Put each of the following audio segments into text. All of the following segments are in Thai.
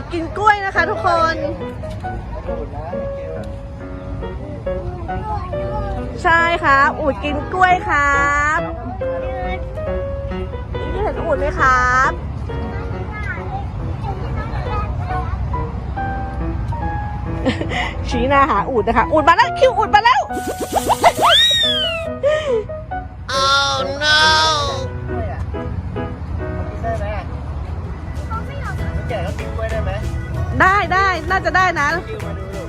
ดกินกล้วยนะคะทุกคน ใช่ครับ อูดกินกล้วยครับนี่เห็นอูดไหมครับ ชี้หน้าหาอูดนะคะ อูดมาแล้ว คิวอูดมาแล้วได้ แก่ก็กินกล้วยได้ไหมได้ได้น่าจะได้นะ คิวมาดูดู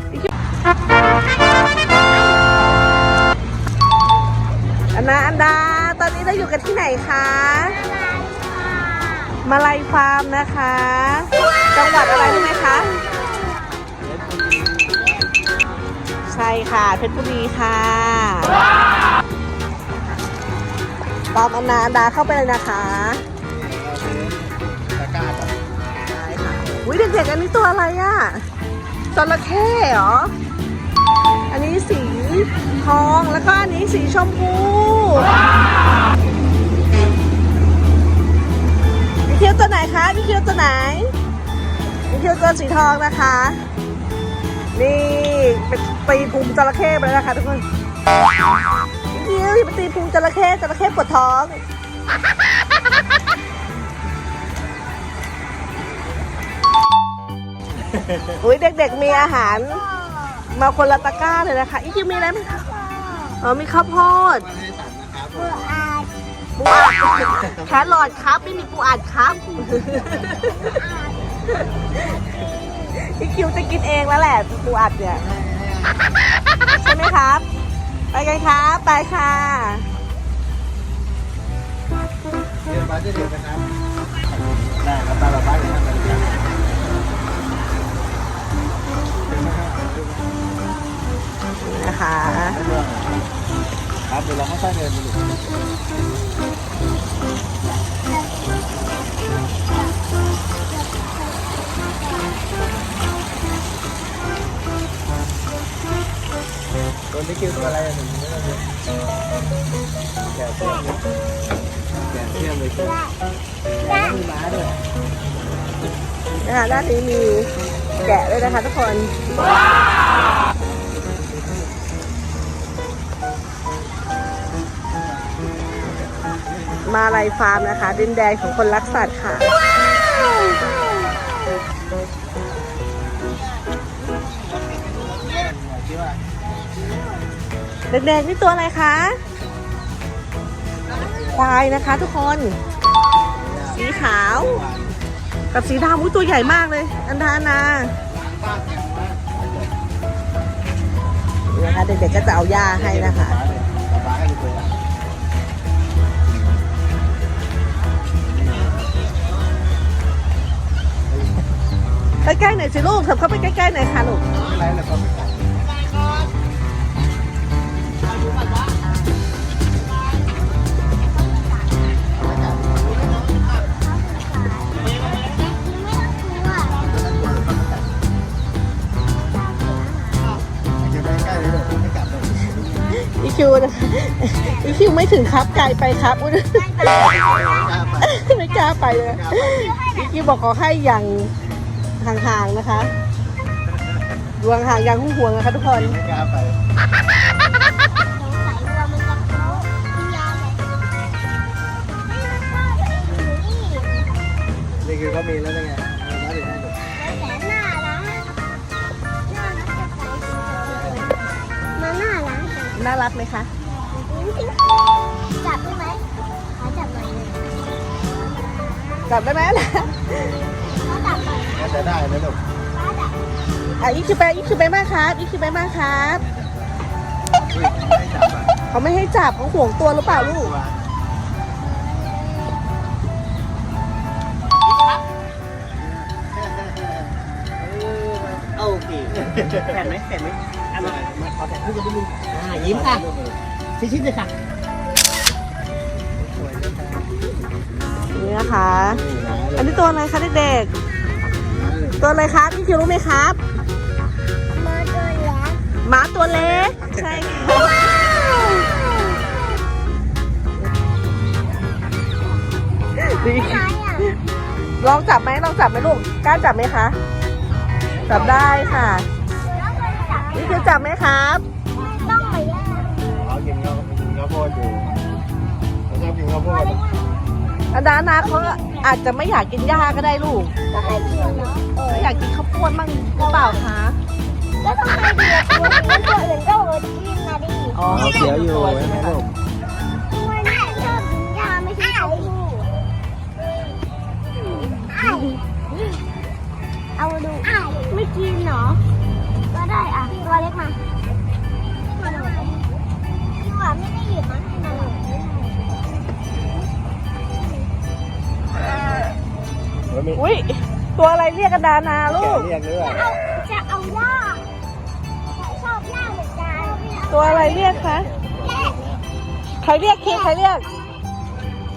อันนาอันดา ตอนนี้เราอยู่กันที่ไหนคะ มาลายฟาร์มนะคะ จังหวัดอะไรรู้ไหมคะ ใช่ค่ะ เพชรบุรีค่ะ ตามอันนาอันดาเข้าไปเลยนะคะ อุ้ยเด็กๆอันนี้ตัวอะไรอะจระเข้เหรอ อันนี้สีทองแล้วก็อันนี้สีชมพูพี่เคียวตัวไหนคะพี่เคียวตัวไหนพี่เคียวตัวสีทองนะคะ นี่เป็นตีพุงจระเข้ไปแล้วนะคะทุกคนพี่ยวไปตีพุงจระเข้จระเข้ปวดท้อง อุ้ยเด็กๆมีอาหาร มาคนละตะกร้าเลยนะคะ อีคิวมีอะไรไหมคะอ๋อมีข้าวโพดไม่ได้ตัดนะครับปูอัดแครอทครับไม่มีปูอัดครับอีคิวจะกินเองแล้วแหละปูอัดเนี่ยใช่ไหมครับ ไปกันครับไปค่ะเรียนบ้านจะเรียนนะครับได้ครับตาละบ้านเลย นะคะครับเดี๋ยวเราค่อยๆเดินไปดูตัวนี้คือตัวอะไรอะหนึ่งไม่รู้เลยแกะเทียมเลยแกะเทียมเลยคือแกะมีม้าด้วยนะคะด้านนี้มี แกะด้วยนะคะทุกคน มาลายฟาร์มนะคะ ดินแดนของคนรักสัตว์ค่ะคิดว่าแดงๆนี่ตัวอะไรคะควายนะคะทุกคน สีขาว กับสีดำอุ้ยตัวใหญ่มากเลย อันธานานะคะเด็กๆก็จะเอาหญ้าให้นะคะป๊าให้ดูตัวอย่างใกล้ๆหน่อยสิลูกเถิบเข้าไปใกล้ๆหน่อยค่ะลูก คิวนะคะอีคิวไม่ถึงครับไกลไปครับอุ๊ยกล้าไปไม่กล้าไปเลยอีคิวบอกขอให้อย่างห่างๆนะคะดวงห่างอย่างห่วงๆนะคะทุกคนไม่กล้าไปนี่คือเขามีแล้วไง น่ารักไหมคะจับได้ไหมขอจับหน่อยหนึ่งจับได้ไหมล่ะขอจับหน่อยน่าจะได้นะลูกขอจับอะอีคิวไปอีคิวไปมากครับอีคิวไปมากครับอุ้ยไม่จับอะเขาไม่ให้จับเขาห่วงตัวหรือเปล่าลูกโอเคแผ่นไหมแผ่นไหม เอามามาขอแผ่นคู่กันนิดนึงอ่ายิ้มค่ะชิดๆเลยค่ะนี่นะคะ อันนี้ตัวอะไรคะเด็กๆ ตัวอะไรครับพี่คิวรู้ไหมครับมาตัวแล้วหมาตัวเล็กใช่ค่ะดีไหนอะลองจับไหมลองจับไหมลูกกล้าจับไหมคะไจับได้ค่ะแล้วเคยจับ นี่คือจับไหมครับ ต้องไปย่างเขากินข้าวกินข้าวโพดอยู่เขาชอบกินข้าวโพดอันดานาเขาอาจจะไม่อยากกินหญ้าก็ได้ลูกก็ให้กินเนาะเออไม่อยากกินข้าวโพดมั่งหรือเปล่าคะแล้วทำไมดีอะตัวนี้ตัวอื่นก็เออกินนะดิอ๋อเขาเขียวอยู่ใช่ไหมลูกตัวนี้ชอบกินยาไม่ใช่เขาดูเอาดูไม่กินเหรอก็ ได้อะตัวเล็กมามาหน่อยพี่หวานไม่ได้หยิบมาให้มาหน่อยเฮ้ยมีอุ้ยตัวอะไรเรียกกันดานาลูแกะกเรียกด้วยจะเอาจะเอาย่าชอบย่าเหมือนกันตัวอะไรเรียกคะแย่ใครเรียกคิดใครเรียก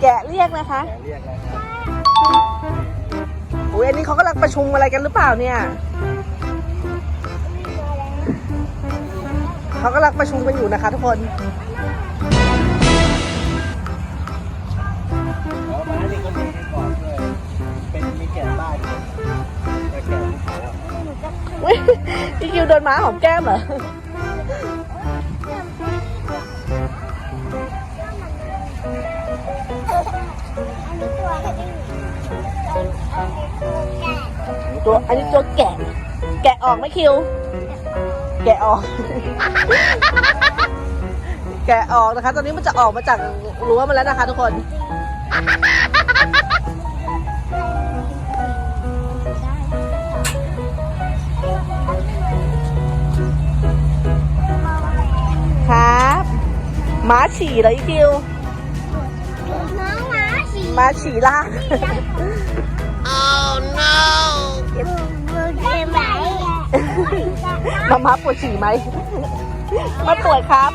แกะเรียกนะคะ แกะเรียกอะไรครับ อุ้ยอันนี้เขากำลังประชุมอะไรกันหรือเปล่าเนี่ย เขากำลังประชุมกันอยู่นะคะทุกคนแล้วมาที่เขามีให้ก่อนด้วยเป็นมีแกะบ้านด้วยแต่แกะที่เขาอะอุ้ยพี่คิวโดนหม้าหอมแก้มเหรอตัวอันนี้ตัวแกะ แกะออกไหมคิว แกะออก แกะออกนะคะ ตอนนี้มันจะออกมาจากรั้วมันแล้วนะคะทุกคน ครับหม้าฉี่เหรออีคิวน้องหมาสีหม้าฉี่ล่างดูเต็มไหน มามาปวดฉี่ไหมมาปวดครับ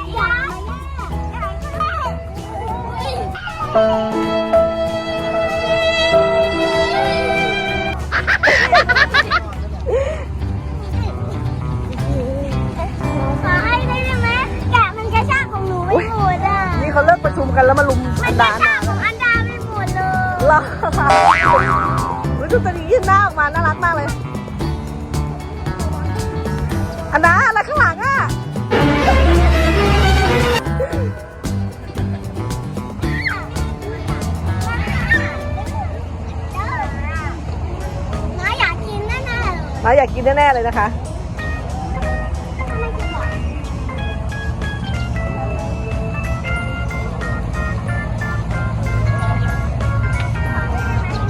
แน่ ๆ เลยนะคะ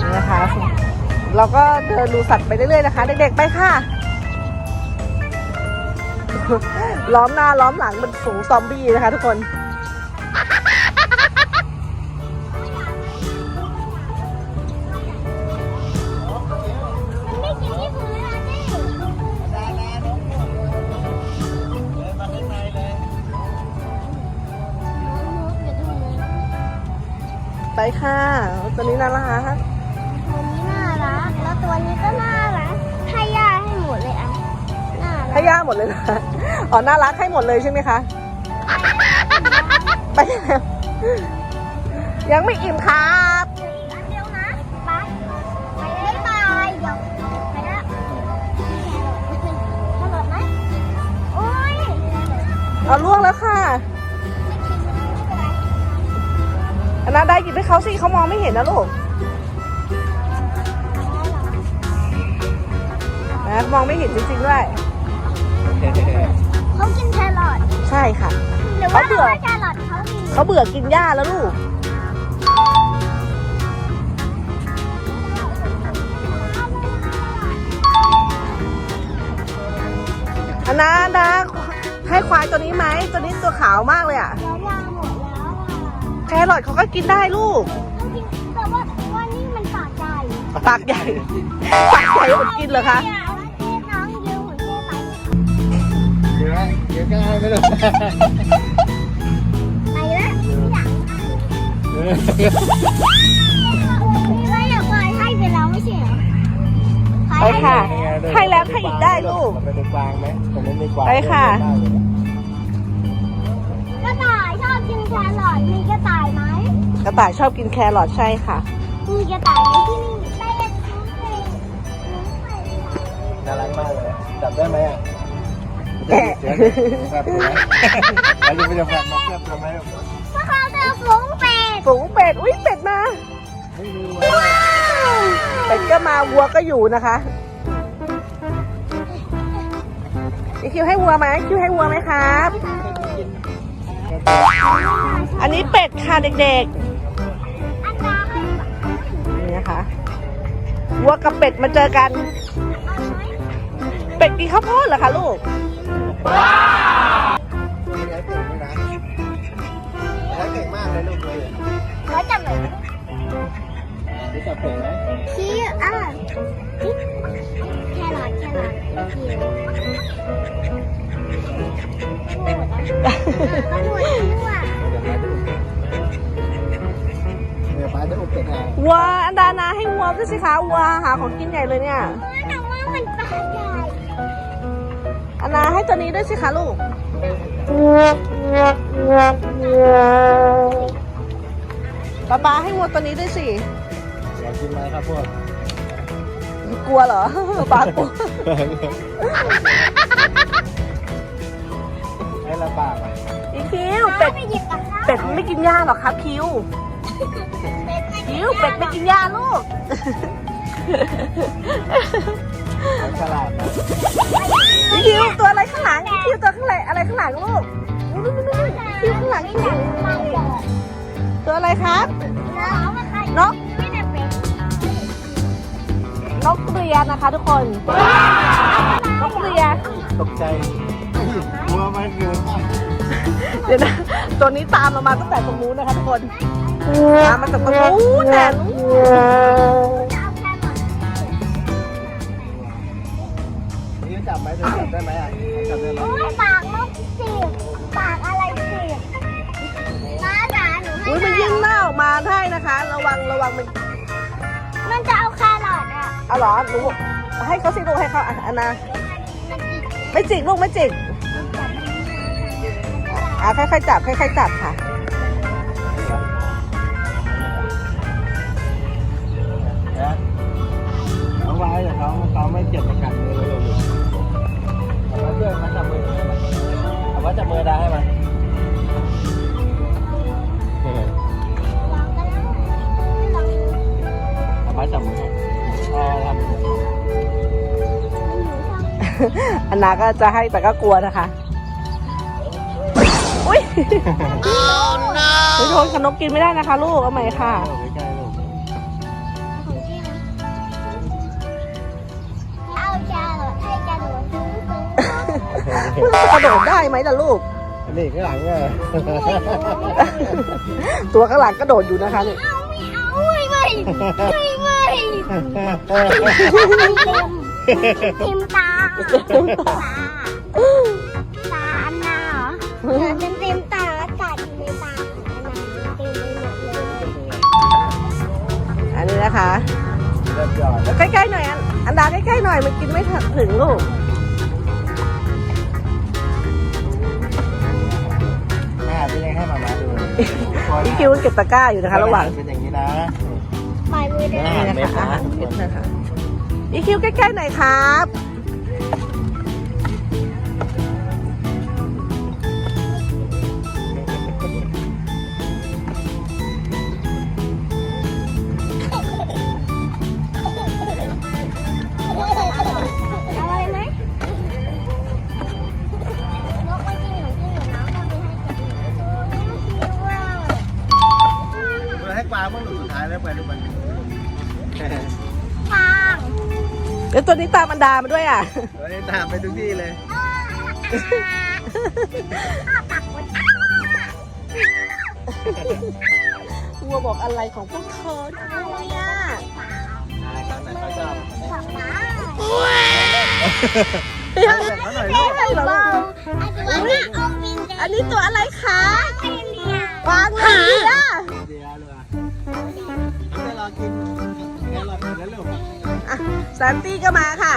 นี่นะคะ เราก็เดินดูสัตว์ไปเรื่อย ๆ นะคะ เด็ก ๆ ไปค่ะ ล้อมหน้าล้อมหลังเป็นฝูงซอมบี้นะคะทุกคน ค่ะตัวนี้น่ารักตัวนี้น่ารัก แล้วตัวนี้ก็น่ารัก ให้ย่าให้หมดเลยอะ น่ารักให้ย่าหมดเลยนะอ๋อ น่ารักให้หมดเลยใช่ไหมคะ ไปแล้วยังไม่อิ่มครับเหลืออีกอันเดียวนะไปไปเลยบายเดี๋ยวไปแล้วตลอดไหมโอ้ยเอาล่วงแล้วค่ะ อันนั้นได้หยิบให้เขาสิเขามองไม่เห็นนะลูกนะมองไม่เห็นจริงๆด้วย เขากินแครอทใช่ค่ะ หรือว่าเขาเบื่อแครอทเขามีเขาเบื่อกินหญ้าแล้วลูก อันนั้นอันนะให้ควายตัวนี้ไหมตัวนี้ตัวขาวมากเลยอะ แล้วยาหมดแล้วอะ แครอทเขาก็กินได้ลูกเขากินแต่ว่าว่านี่มันปากใหญ่ปากใหญ่ ปากใหญ่อดกินเหรอคะนี่ยเอาเจ๊น้องยืมของเจ๊ไปเดี๋ยวเดี๋ยวก็ให้ไม่ได้ไปแล้วอยากเออนี่ว่าอยากไปให้ไปแล้วไม่ใช่เหรอไปค่ะให้แล้วให้อีกได้ลูก มันเป็นกวางไหมแต่ไม่มีกวางไปค่ะ กระต่ายชอบกินแครอทมีกระต่ายไหม กระต่ายชอบกินแครอทใช่ค่ะมีกระต่ายไหมที่นี่เต้นน้องเพลงน้องเพลงน่ารักมากเลยแบบไหนเราจะไปจะแบบมาเทียบทำไมพวกเราเจอฝูงเป็ดฝูงเป็ด อุ้ยเป็ดมาไม่รู้เป็ดก็มาวัวก็อยู่นะคะอีคิวให้วัวไหมคิวให้วัวไหมครับ อันนี้เป็ดค่ะเด็กอั วัวกับเป็ดมาเจอกันเอาไหมเป็ดกินข้าวโพดเหรอคะลูก นาให้วัวด้วยสิคะวัวหาของกินใหญ่เลยเนี่ยแต่ว่ามันปลาใหญ่อันนาให้ตัวนี้ด้วยสิคะลูกป๊าป๊าให้วัวตัวนี้ด้วยสิอยากกินไหมครับพวกกลัวเหรอป๊ากลัวให้ลำบากอะอีคิวเป็ดไม่หยิบกับข้าวเป็ดไม่กินหญ้าหรอกครับคิว คิวเป็ดไม่กินหญ้าลูกเขาฉลาดนะอีคิวตัวอะไรข้างหลังอีคิวตัวข้างหลังอะไรข้างหลังลูกนู่นนู่นนู่นคิวข้างหลังอีคิวตัวอะไรครับนกนกเรียนะคะทุกคนนกเรียตกใจกลัวมันเกิน เดี๋ยวนะตัวนี้ตามเรามาตั้งแต่ตรงนู้นนะคะทุกคนตามมาจากตรงนู้นแต่นู้นนี่จับไหมจับได้ไหมอะจับได้ไหมปากนกจีบปากอะไรจีบน้าจ๋าหนูให้อุ้ยมันยิ่งหน้าออกมาได้นะคะ ระวังระวังมันมันจะเอาแครอทอะเอาเหรอหนูให้เขาสิลูกให้เขาอะอันนามันจีบไม่จิกลูกไม่จิก อะค่อยๆจับค่อยๆจับค่ะเอาไว้แต่เขาเขาไม่เจ็บในกัดมือเลยลูกเอาไว้เพื่อนมาจับมือให้มันเอาไว้จับมือได้ให้มันลองกันนะลองเอาไว้จับมือให้อ๋อทำ อันนาก็จะให้แต่ก็กลัวนะคะ อุ้ยไม่โดนขนมกินไม่ได้นะคะ ลูก เอาใหม่ค่ะไม่ใกล้ลูกเอาแครอทให้กระโดดสูงสูงกระโดดได้ไหมล่ะลูกอันนี้ข้างหลังเนี่ยตัวข้างหลังกระโดดอยู่นะคะนี่เอาไม่เอาไม่ไม่ไม่ไม่เต็มตาตาตาอันนาเหรอ นนี้นะคะเรียบร้อยใกล้ๆหน่อยอันอันดาใกล้ๆหน่อยมันกินไม่ถึงลูกแม่เป็นยังให้มามาดูอีคิวเก็บตะกร้าอยู่นะคะระหว่างเป็นอย่างนี้นะปล่อยมือเดินนี่นะคะอาหารเม็ดนะคะอีคิวใกล้ๆหน่อยครับ ตัวนี้ตามอันดามาด้วยอะ วันนี้ตามไปทุกที่เลยอ้าปากมันอ้าวัวบอกอะไรของพวกเธอเนี่ยตอนไหนเขาชอบปากมาแบ่งเขาหน่อยลูกใช่เหรอเบาลูกอันนี้ว่าเอาวินเดอันนี้ตัวอะไรคะเป็นเนี่ยวางเลยอะเดี๋ยวเลยอะจะรอกิน ซนตี้ก็มาค่ะ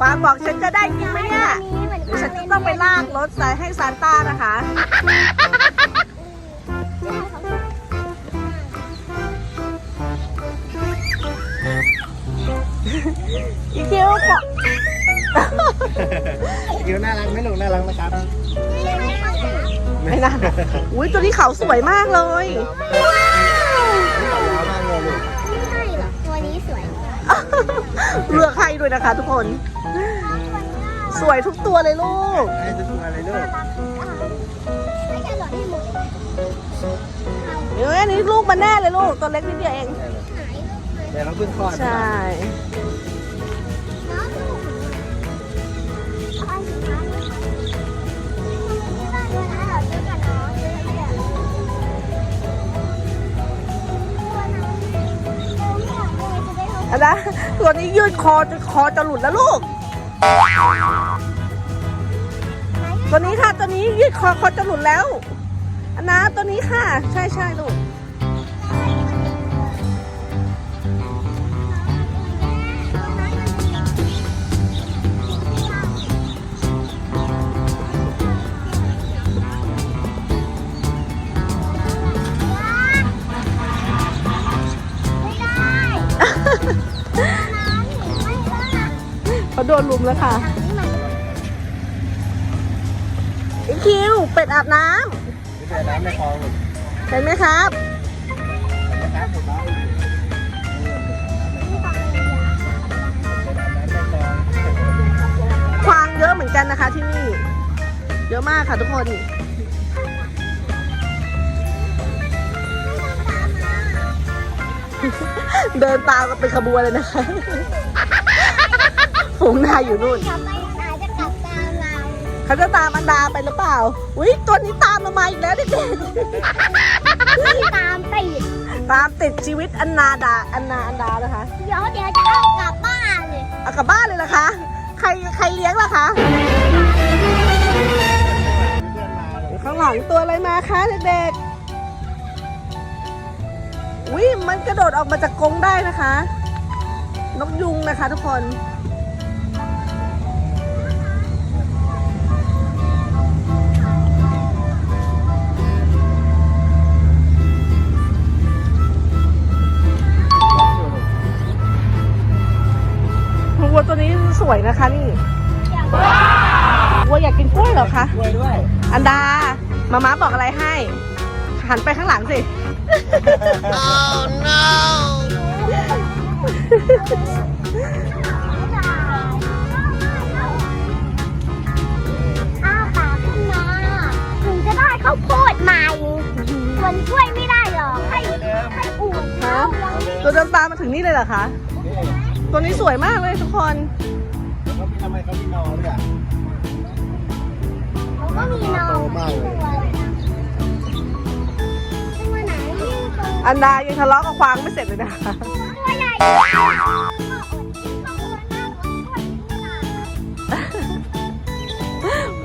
ฟางบอกฉันจะได้กินไหมเนี่ยอันนี้เหมือนเดี๋ยวฉันจะต้องไปลากรถใส่ให้ซานต้านะคะอีคิวขอคิวน่ารักไหมลูกน่ารักไหมครับนี่ไม่เข้าใจไม่น่าอุ้ยตัวนี้เขาสวยมากเลยยาว เลือกให้ด้วยนะคะทุกคน สวยทุกตัวเลยลูก ให้ตัวอะไรลูกไม่ใช่หรอกที่หมดเอ้ยอันนี้ลูกมันแน่เลยลูก ตัวเล็กนิดเดียวเองหายลูกหายเดี๋ยวเราเพิ่งคลอดใช่ เลยจะได้เขาอันนะตัวนี้ยืดคอจนคอจะหลุดแล้วลูก ตัวนี้ค่ะตัวนี้ยืดคอคอจะหลุดแล้วอันนะตัวนี้ค่ะ ใช่ใช่ลูก นลุมแล้วค่ะอีคิวเป็ดอาบน้ำไม่ใช่น้ำในคลองเห็นไหมครับคลองควางเยอะเหมือนกันนะคะที่นี่ เยอะมากค่ะทุกคนเดินตามกันเป็นขบวนเลยนะคะ ฝูงนายอยู่นู่นกลับไปอาจจะกลับตามเราเขาจะตามอันดาไปหรือเปล่า อุ้ยตัวนี้ตามเรามาอีกแล้วเด็กไม่ตามไปอีกๆตามติดชีวิตอันนาดาอันนาอันดานะคะ เดี๋ยวเดี๋ยวจะเอากลับบ้านเลยเอากลับบ้านเลยนะคะ ใครใครเลี้ยงล่ะคะเพื่อนมาลูกข้างหลังตัวอะไรมาคะเด็กๆ อุ้ยมันกระโดดออกมาจากกรงได้นะคะ นกยุงนะคะทุกคน วัวตัวนี้สวยนะคะนี่วัวอยากกินกล้วยเหรอคะกล้วยด้วย อันดามาม้าบอกอะไรให้ หันไปข้างหลังสิอ้าปากขึ้นมาถึงจะได้ข้าวโพดใหม่ส่วนกล้วยไม่ได้หรอกให้ให้อวดเขายังไม่ตัวเดินตามมาถึงนี่เลยเหรอคะ ตัวนี้สวยมากเลยทุกคนเขาทำไมเขามีนอนด้วยอะเขาก็มีน้องตัวตัวไหนตัวอันดายังทะเลาะกับควางไม่เสร็จเลยนะคะตัวใหญ่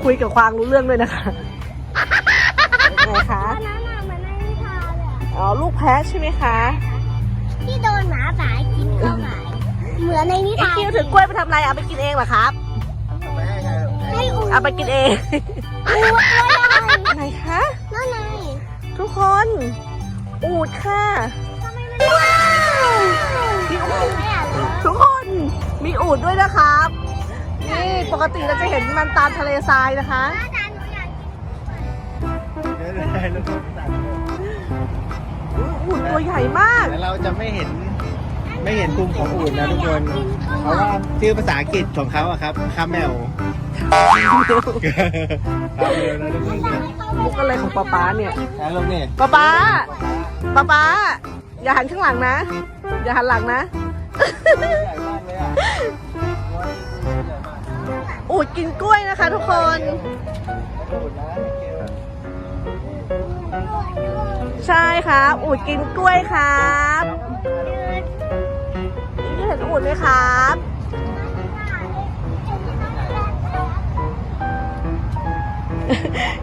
คุยกับควางรู้เรื่องด้วยนะคะไงคะตัวนั้นน่ะเหมือนในนิทานเลยอะอ๋อ ลูกแพ้ใช่ไหมคะ ที่โดนหมาป่ากินเข้าไป เหมือนในนิไอทานคิวถือกล้วยไปทำอะไรเอาไปกินเองเหรอครับทำไมให้ใครลูกให้อุ่นเอาไปกินเองอูดเลยไหนคะนั่นไงทุกคน อูดค่ะทำไมมันว้าวพี่อูดไม่อะเหรอทุกคนมีอูดด้วยนะครับ นี่ปกติเราจะเห็นมันตามทะเลทรายนะคะ อาจารย์หนูอยากกินเดี๋ยวได้ลูกตัดอุ๊ยอูดตัวใหญ่มาก แต่เราจะไม่เห็น ไม่เห็นกลุ่มของอูดนะทุกคน เพราะว่าชื่อภาษาอังกฤษของเขาอะครับคาเมลคาเมลนะทุกคนมุกอะไรของป๊าป๊าเนี่ยแล้วลูกนี่ป๊าป๊าป๊าป๊าอย่าหันข้างหลังนะ อย่าหันหลังนะใหญ่มากเลยอะโอ้ยใหญ่มากอูดกินกล้วยนะคะทุกคนอูดนะเกลอะใช่ครับ อูดกินกล้วยครับนี่ เห็นอูดไหมครับ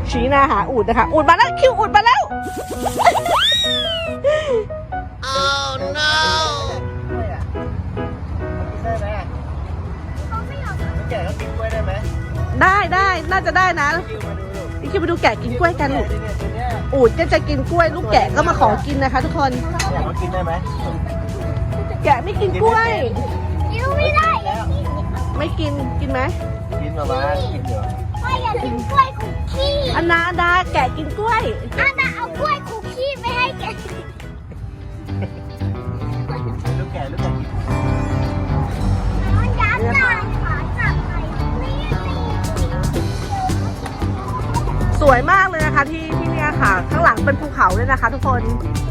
ชี้หน้าหาอูดนะคะอูดมาแล้วคิวอูดมาแล้วกล้วยอะกินได้ไหมอะแก่ก็กินกล้วยได้ไหมได้ได้น่าจะได้นะคิวมาดูลูกนี่คิวไปดูแกะกินกล้วยกันลูกแเนี่ยตัวเนี้ยอูดก็จะกินกล้วย ลูกแกะก็มาขอกินนะคะ ทุกคนแก่เขากินได้ไหม แกะไม่กินกล้วย ยูไม่ได้แล้วไไม่กินกินไหมกินมาบ้ากินเดี๋ยวพ่ออยากกินกล้วยคุกกี้อันนาอันดาแกะกินกล้วย อาดาเอากล้วยคุกกี้ไปให้แกลูกแก่ลูกแก่มันยัดได้ขอจับไปนี่สิสวยมากเลยนะคะที่ที่เนี่ยค่ะ ข้างหลังเป็นภูเขาเลยนะคะ ทุกคนเ